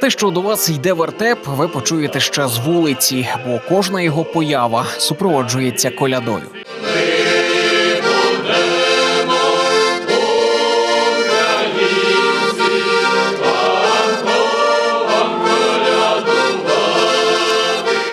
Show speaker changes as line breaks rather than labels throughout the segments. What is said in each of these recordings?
Те, що до вас йде вертеп, ви почуєте ще з вулиці, бо кожна його поява супроводжується колядою.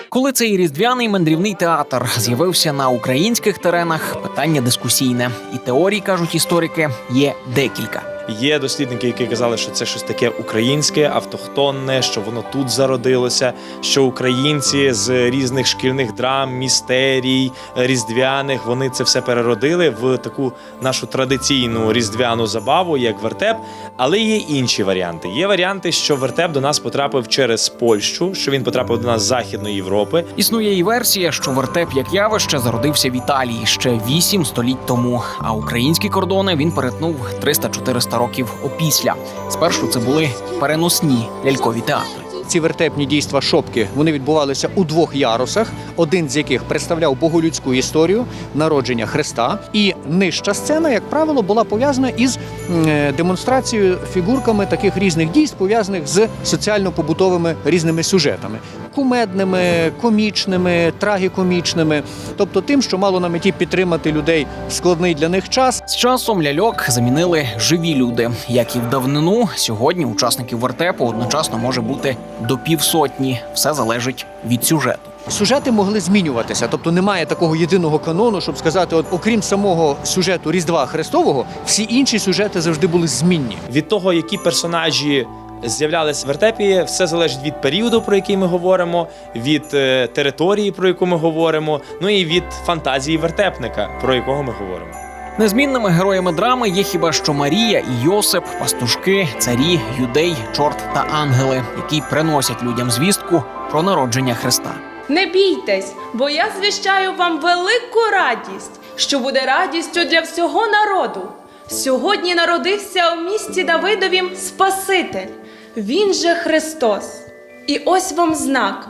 Коли цей різдвяний мандрівний театр з'явився на українських теренах, питання дискусійне, і теорій кажуть історики є декілька.
Є дослідники, які казали, що це щось таке українське, автохтонне, що воно тут зародилося. Що українці з різних шкільних драм, містерій, різдвяних вони це все переродили в таку нашу традиційну різдвяну забаву, як вертеп. Але є інші варіанти. Є варіанти, що вертеп до нас потрапив через Польщу, що він потрапив до нас з Західної Європи.
Існує і версія, що вертеп як явище зародився в Італії ще вісім століть тому. А українські кордони він перетнув 300-400 років опісля. Спершу це були переносні лялькові театри.
Ці вертепні дійства шопки вони відбувалися у двох ярусах, один з яких представляв боголюдську історію народження Христа, і нижча сцена, як правило, була пов'язана із е, демонстрацією фігурками таких різних дійств, пов'язаних з соціально-побутовими різними сюжетами кумедними, комічними, трагікомічними, тобто тим, що мало на меті підтримати людей в складний для них час.
З часом ляльок замінили живі люди. Як і в давнину, сьогодні учасників вертепу одночасно може бути до півсотні. Все залежить від сюжету.
Сюжети могли змінюватися, тобто немає такого єдиного канону, щоб сказати, от окрім самого сюжету Різдва Христового, всі інші сюжети завжди були змінні.
Від того, які персонажі з'являлись в вертепі, все залежить від періоду, про який ми говоримо, від е, території, про яку ми говоримо, ну і від фантазії вертепника, про якого ми говоримо.
Незмінними героями драми є хіба що Марія і Йосип, пастушки, царі, юдей, чорт та ангели, які приносять людям звістку про народження Христа.
Не бійтесь, бо я звіщаю вам велику радість, що буде радістю для всього народу. Сьогодні народився у місті Давидовім Спаситель, він же Христос. І ось вам знак.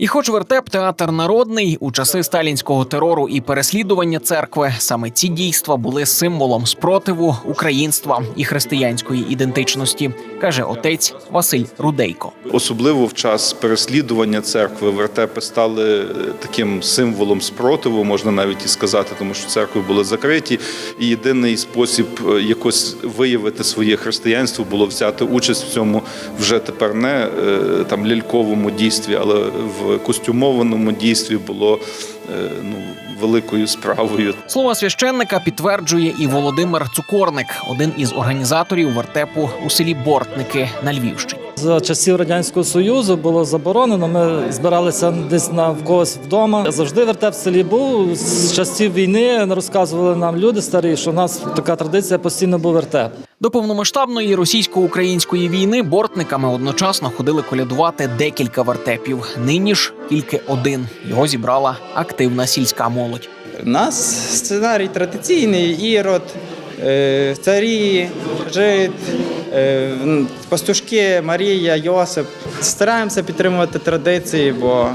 І хоч вертеп театр народний у часи сталінського терору і переслідування церкви, саме ці дійства були символом спротиву українства і християнської ідентичності, каже отець Василь Рудейко.
Особливо в час переслідування церкви вертепи стали е, таким символом спротиву, можна навіть і сказати, тому що церкви були закриті. І єдиний спосіб е, якось виявити своє християнство було взяти участь в цьому вже тепер не е, там ляльковому дійстві, але в костюмованому дійстві було е, ну, великою справою.
Слова священника підтверджує і Володимир Цукорник, один із організаторів вертепу у селі Бортники на Львівщині.
За часів радянського союзу було заборонено. Ми збиралися десь на в когось вдома. Завжди вертеп в селі був з часів війни. Розказували нам люди старі, що у нас така традиція постійно був вертеп.
До повномасштабної російсько-української війни бортниками одночасно ходили колядувати декілька вертепів. Нині ж тільки один. Його зібрала активна сільська молодь.
Нас сценарій традиційний: ірод, е, царі, жид, е, пастушки, Марія, Йосип. Стараємося підтримувати традиції, бо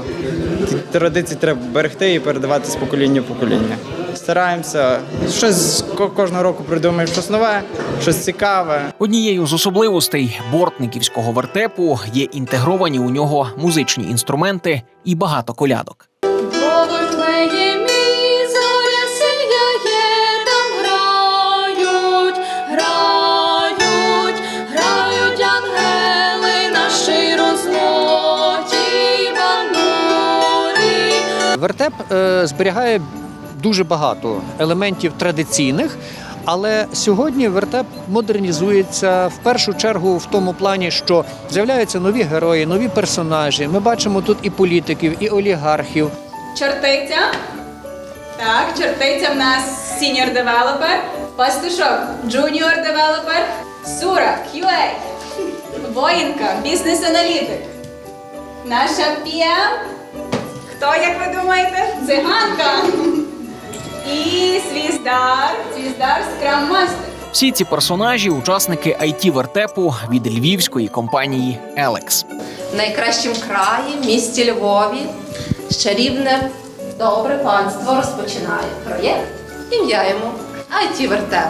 традиції треба берегти і передавати з покоління в покоління. Стараємося щось ко- кожного року придумаємо щось нове, щось цікаве.
Однією з особливостей бортниківського вертепу є інтегровані у нього музичні інструменти і багато колядок.
там грають, грають, грають ангели наші розлоті банурі.
Вертеп е, зберігає дуже багато елементів традиційних. Але сьогодні вертеп модернізується в першу чергу в тому плані, що з'являються нові герої, нові персонажі. Ми бачимо тут і політиків, і олігархів.
Чортиця. Так, чортиця в нас senior девелопер, пастушок junior девелопер, Сура QA, воїнка, бізнес-аналітик. Наша PM. Хто, як ви думаєте? Циганка. І свіздар, свіздар скрам мастер.
Всі ці персонажі учасники it вертепу від львівської компанії Елекс.
в найкращому краї, місті Львові, з чарівне добре панство розпочинає проєкт. Ім'я йому IT Вертеп.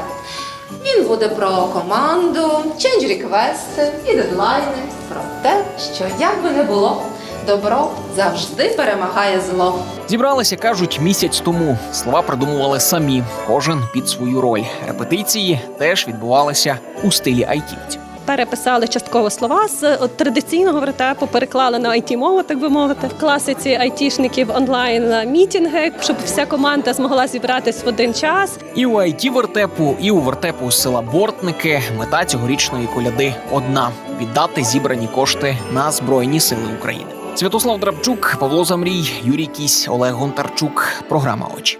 Він буде про команду, change реквести і дедлайни, про те, що як би не було, добро завжди перемагає зло.
Зібралися, кажуть, місяць тому. Слова придумували самі, кожен під свою роль. Репетиції теж відбувалися у стилі айтівців.
переписали частково слова з от, традиційного вертепу, переклали на it мову, так би мовити. В класиці айтішників онлайн мітінги, щоб вся команда змогла зібратись в один час.
І у it вертепу, і у вертепу з села Бортники мета цьогорічної коляди одна віддати зібрані кошти на збройні сили України. Святослав Драбчук, Павло Замрій, Юрій Кісь, Олег Гонтарчук. Програма очі.